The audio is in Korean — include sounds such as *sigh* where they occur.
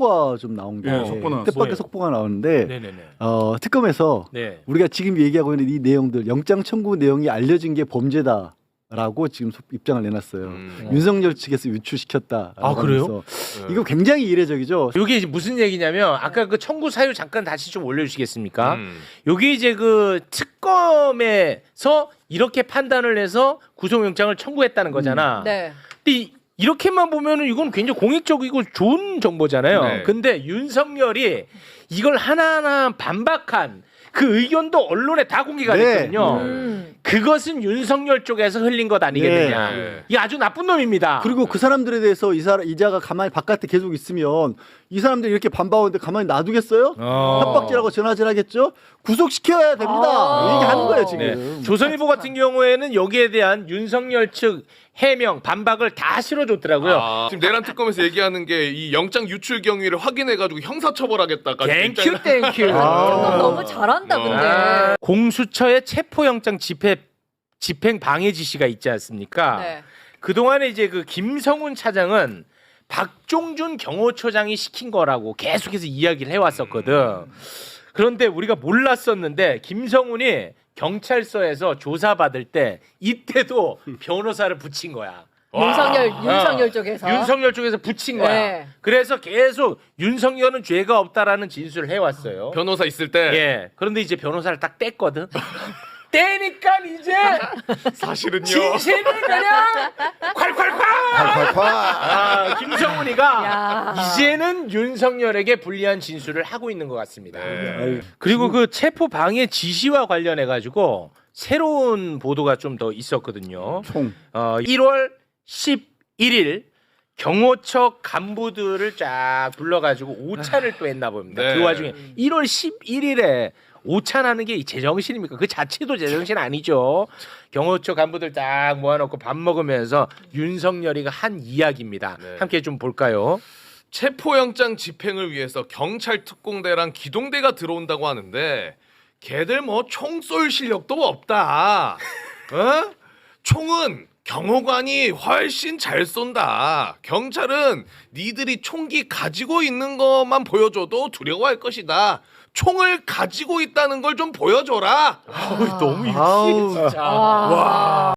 속보가 좀 나온 게 네, 속보 나왔어요. 뜻밖의 속보가 나오는데 네네네. 어, 특검에서 네. 우리가 지금 얘기하고 있는 이 내용들 영장 청구 내용이 알려진 게 범죄다 라고 지금 소- 입장을 내놨어요. 음. 윤석열 측에서 유출시켰다. 아, 그래요? 네. 이거 굉장히 이례적이죠. 이게 이제 무슨 얘기냐면 아까 그 청구 사유 잠깐 다시 좀 올려주시겠습니까? 음. 여기 이제 그 특검에서 이렇게 판단을 해서 구속영장을 청구했다는 거잖아. 네. 근데 이- 이렇게만 보면은 이건 굉장히 공익적이고 좋은 정보잖아요. 네. 근데 윤석열이 이걸 하나하나 반박한 그 의견도 언론에 다 공개가 네. 됐거든요. 음. 그것은 윤석열 쪽에서 흘린 것 아니겠느냐. 네. 이게 아주 나쁜 놈입니다. 그리고 그 사람들에 대해서 이 사람 이자가 가만히 바깥에 계속 있으면 이 사람들이 이렇게 반박하는데 가만히 놔두겠어요? 어. 협박질하고 전화질하겠죠? 구속시켜야 됩니다. 아. 얘기하는 거예요 지금. 네. 조선일보 같은 경우에는 여기에 대한 윤석열 측 해명 반박을 다 실어줬더라고요. 아, 지금 내란 특검에서 얘기하는 게 이 영장 유출 경위를 확인해가지고 형사처벌하겠다까지. 땡큐 땡큐. 아. 특검 너무 잘한다 어. 근데. 아, 공수처의 체포영장 집행 집행 방해 지시가 있지 않습니까? 네. 그 동안에 이제 그 김성훈 차장은 박종준 경호처장이 시킨 거라고 계속해서 이야기를 해왔었거든. 그런데 우리가 몰랐었는데 김성훈이 경찰서에서 조사받을 때 이때도 변호사를 붙인 거야. 윤석열 와. 윤석열 어. 쪽에서. 윤석열 쪽에서 붙인 거야. 네. 그래서 계속 윤석열은 죄가 없다라는 진술을 해왔어요. 변호사 있을 때 예. 그런데 이제 변호사를 딱 뗐거든. *laughs* 떼니까 이제 사실은요. 진실을 그냥 콸콸콸. 아, 김성훈이가 야. 이제는 윤석열에게 불리한 진술을 하고 있는 것 같습니다. 네. 그리고 그 체포 방해 지시와 관련해 가지고 새로운 보도가 좀 더 있었거든요. 총. 어, 1월 11일 경호처 간부들을 쫙 불러가지고 오찬을 또 했나 봅니다. 네. 그 와중에 1월 11일에 오찬하는 게 제정신입니까? 그 자체도 제정신 아니죠. 경호처 간부들 딱 모아놓고 밥 먹으면서 윤석열이가 한 이야기입니다. 네. 함께 좀 볼까요? 체포영장 집행을 위해서 경찰 특공대랑 기동대가 들어온다고 하는데 걔들 뭐 총 쏠 실력도 없다. *laughs* 어? 총은 경호관이 훨씬 잘 쏜다. 경찰은 니들이 총기 가지고 있는 것만 보여줘도 두려워할 것이다. 총을 가지고 있다는 걸 좀 보여줘라. 너무 아우. 와.